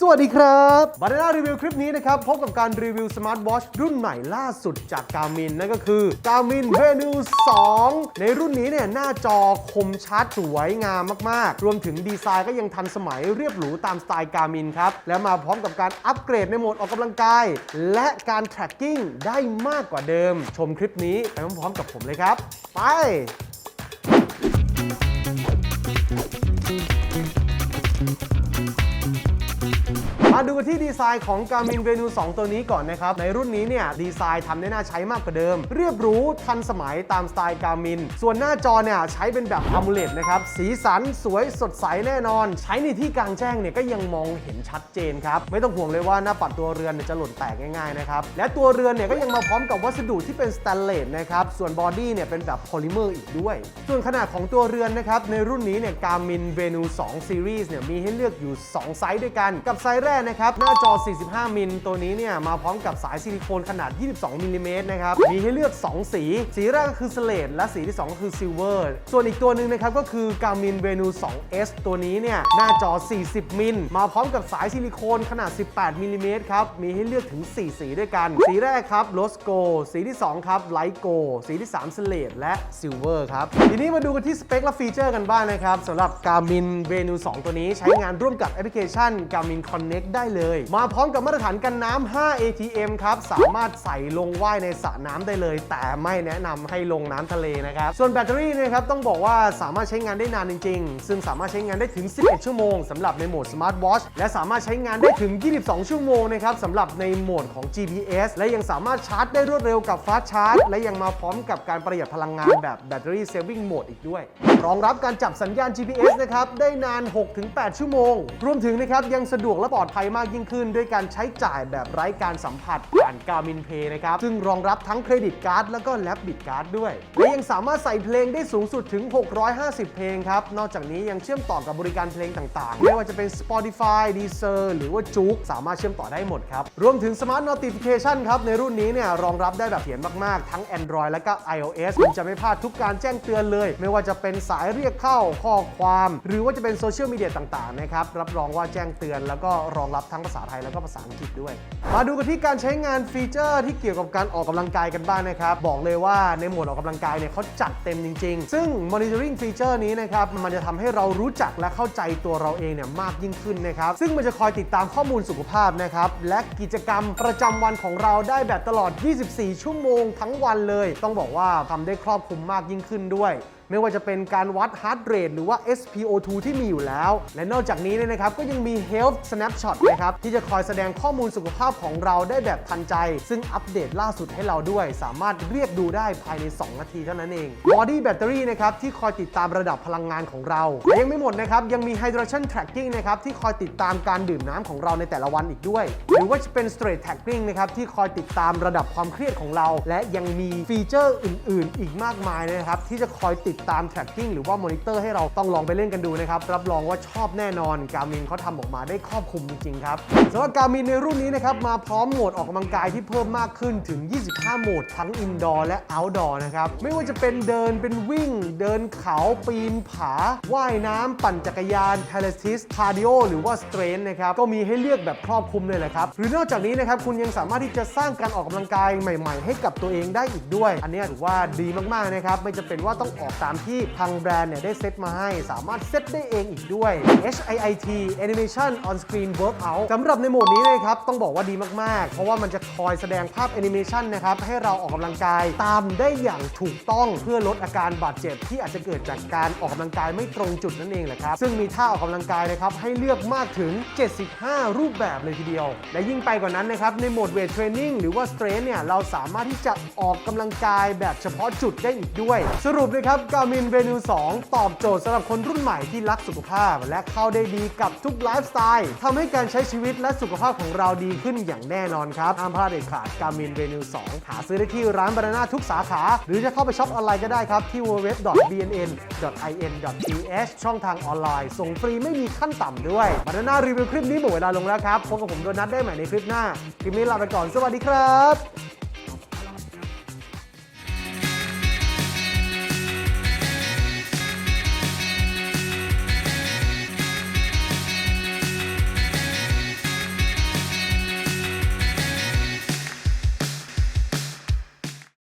สวัสดีครับบาร์นารีวิวคลิปนี้นะครับ พบกับการรีวิวสมาร์ทวอชรุ่นใหม่ล่าสุดจาก Garmin นั่นก็คือ Garmin Venu 2 ในรุ่นนี้เนี่ยหน้าจอคมชัดสวยงามมาก ๆ รวมถึงดีไซน์ก็ยังทันสมัยเรียบหรูตามสไตล์ Garmin ครับ และมาพร้อมกับการอัปเกรดในโหมดออกกำลังกาย และการ tracking ได้มากกว่าเดิม ชมคลิปนี้ไปพร้อมๆกับผมเลยครับ ไป มาดูกันที่ดีไซน์ของ Garmin Venu 2 ตัวนี้ก่อนนะครับ ในรุ่นนี้เนี่ยดีไซน์ทำได้น่าใช้มากกว่าเดิม เรียบรู้ทันสมัยตามสไตล์ Garmin ส่วนหน้าจอเนี่ยใช้เป็นแบบ AMOLED นะครับ สีสันสวยสดใสแน่นอน ใช้ในที่กลางแจ้งเนี่ยก็ยังมองเห็นชัดเจนครับ ไม่ต้องห่วงเลยว่าหน้าปัดตัวเรือนนจะหล่นแตกง่ายๆนะครับ และตัวเรือนเนี่ยก็ยังมาพร้อมกับวัสดุที่เป็นสแตนเลสนะครับ ส่วนบอดี้เนี่ยเป็นแบบโพลิเมอร์อีกด้วย ส่วนขนาดของตัวเรือนนะครับในรุ่นนี้เนี่ย Garmin Venu 2 Series เนี่ยมีให้เลือกอยู่ 2 ไซส์ด้วยกันกับไซส์แรกนะครับ หน้าจอ 45 มิล ตัวนี้เนี่ย มาพร้อมกับสายซิลิโคนขนาด 22 มิลลิเมตรนะครับ มีให้เลือก 2 สี สีแรกก็คือสเลดและสีที่ 2 ก็คือซิลเวอร์ส่วนอีกตัวหนึ่งนะครับ ก็คือ Garmin Venu 2S ตัวนี้เนี่ย หน้าจอ 40 มิล มาพร้อมกับสายซิลิโคนขนาด 18 มิลลิเมตรครับ มีให้เลือกถึง 4 สีด้วยกัน สีแรกครับโ s สโกสีที่ 2 ครับไลท์โกสีที่3 s เลดและซิลเวอร์ครับ ทีนี้มาดูกันที่สเปคและฟีเจอร์กันบ้างนะครับสำหรับ Garmin Venu 2 ตัวนี้ใช้งานร่วมกับแอปพลิเคชัน Garmin Connect ได้เลย มาพร้อมกับมาตรฐานกันน้ำ5 ATM ครับ สามารถใส่ลงว่ายในสระน้ำได้เลย แต่ไม่แนะนำให้ลงน้ำทะเลนะครับ ส่วนแบตเตอรี่นะครับต้องบอกว่าสามารถใช้งานได้นานจริง ๆ ซึ่งสามารถใช้งานได้ถึง 11 ชั่วโมงสำหรับในโหมด Smart Watch และสามารถใช้งานได้ถึง 22 ชั่วโมงนะครับสำหรับในโหมดของ GPS และยังสามารถชาร์จได้รวดเร็วกับ Fast Charge และยังมาพร้อมกับการประหยัดพลังงานแบบ Battery Saving Mode อีกด้วย รองรับการจับสัญญาณ GPS นะครับได้นาน 6-8 ชั่วโมง รวมถึงนะครับยังสะดวกและปลอดภัยมากยิ่งขึ้น ด้วยการใช้จ่ายแบบไร้การสัมผัสผ่าน Garmin Pay นะครับ ซึ่งรองรับทั้งเครดิตการ์ดแล้วก็แลบบิดการ์ดด้วย และยังสามารถใส่เพลงได้สูงสุดถึง 650 เพลงครับ นอกจากนี้ยังเชื่อมต่อกับบริการเพลงต่างๆ ไม่ว่าจะเป็น Spotify Deezer หรือว่าจุกสามารถเชื่อมต่อได้หมดครับ รวมถึง Smart Notification ครับ ในรุ่นนี้เนี่ยรองรับได้แบบเขียนมากๆ ทั้ง Android และก็ iOS คุณจะไม่พลาดทุกการแจ้งเตือนเลย ไม่ว่าจะเป็นสายเรียกเข้าข้อความ หรือว่าจะเป็นโซเชียลมีเดียต่างๆนะครับรับรองว่าแจ้งเตือนแล้วก็รองรับทั้งภาษาไทยแล้วก็ภาษาอังกฤษด้วย มาดูกันที่การใช้งานฟีเจอร์ที่เกี่ยวกับการออกกำลังกายกันบ้างนะครับ บอกเลยว่าในโหมดออกกำลังกายเนี่ยเขาจัดเต็มจริง ๆ ซึ่ง monitoring feature นี้นะครับมันจะทำให้เรารู้จักและเข้าใจตัวเราเองเนี่ยมากยิ่งขึ้นนะครับ ซึ่งมันจะคอยติดตามข้อมูลสุขภาพนะครับและกิจกรรมประจำวันของเราได้แบบตลอด 24 ชั่วโมงทั้งวันเลย ต้องบอกว่าทำได้ครอบคลุมมากยิ่งขึ้นด้วย ไม่ว่าจะเป็นการวัด heart rate หรือว่า SpO2 ที่มีอยู่แล้ว และนอกจากนี้เนี่ยนะครับก็ยังมี health snapshot นะครับที่จะคอยแสดงข้อมูลสุขภาพของเราได้แบบทันใจ ซึ่งอัปเดตล่าสุดให้เราด้วย สามารถเรียกดูได้ภายใน 2 นาทีเท่านั้นเอง body battery นะครับที่คอยติดตามระดับพลังงานของเราและยังไม่หมดนะครับยังมี hydration tracking นะครับที่คอยติดตามการดื่มน้ำของเราในแต่ละวันอีกด้วย หรือว่าจะเป็น stress tracking นะครับที่คอยติดตามระดับความเครียดของเรา และยังมีฟีเจอร์อื่น ๆ อีกมากมายนะครับที่จะคอยติดตาม tracking หรือว่า monitor ให้เราต้องลองไปเล่นกันดูนะครับ รับรองว่าชอบแน่นอน Garmin เขาทำออกมาได้ครอบคลุมจริงๆครับสำหรับ Garmin ในรุ่นนี้นะครับมาพร้อมโหมดออกกำลังกายที่เพิ่มมากขึ้นถึง 25 โหมดทั้ง indoor และ outdoor นะครับไม่ว่าจะเป็นเดินเป็นวิ่ง เดินเขาปีนผาว่ายน้ำปั่นจักรยาน p a l a t i s cardio หรือว่า strength นะครับก็มีให้เลือกแบบครอบคลุมเลยแหละครับหรือนอกจากนี้นะครับคุณยังสามารถที่จะสร้างการออกกำลังกายใหม่ ๆ ให้กับตัวเองได้อีกด้วย อันนี้ถือว่าดีมากๆนะครับไม่จำเป็นว่าต้องออกามที่ทางแบรนด์เนี่ยได้เซตมาให้ สามารถเซตได้เองอีกด้วย HIIT Animation on Screen Workout สำหรับในโหมดนี้นะครับ ต้องบอกว่าดีมาก ๆ เพราะว่ามันจะคอยแสดงภาพแอนิเมชันนะครับ ให้เราออกกำลังกายตามได้อย่างถูกต้องเพื่อลดอาการบาดเจ็บที่อาจจะเกิดจากการออกกำลังกายไม่ตรงจุดนั่นเองแหละครับ ซึ่งมีท่าออกกำลังกายนะครับให้เลือกมากถึง 75 รูปแบบเลยทีเดียว และยิ่งไปกว่านั้นนะครับในโหมดเวทเทรนนิ่งหรือว่าสเตรนเนี่ยเราสามารถที่จะออกกำลังกายแบบเฉพาะจุดได้อีกด้วย สรุปนะครับ Garmin Venu 2ตอบโจทย์สำหรับคนรุ่นใหม่ที่รักสุขภาพ และเข้าได้ดีกับทุกไลฟ์สไตล์ทำให้การใช้ชีวิตและสุขภาพของเราดีขึ้นอย่างแน่นอนครับห้ามพลาดเด็ดขาด Garmin Venu 2หาซื้อได้ที่ร้านบานาน่าทุกสาขา หรือจะเข้าไปช็อปออนไลน์ก็ได้ครับ ที่ www.bnn.in.th ช่องทางออนไลน์ ส่งฟรีไม่มีขั้นต่ำด้วยบานาน่ารีวิวคลิปนี้หมดเวลาลงแล้วครับพบกับผมโดนัทได้ใหม่ในคลิปหน้าคลิปนี้ลาไปก่อนสวัสดีครับ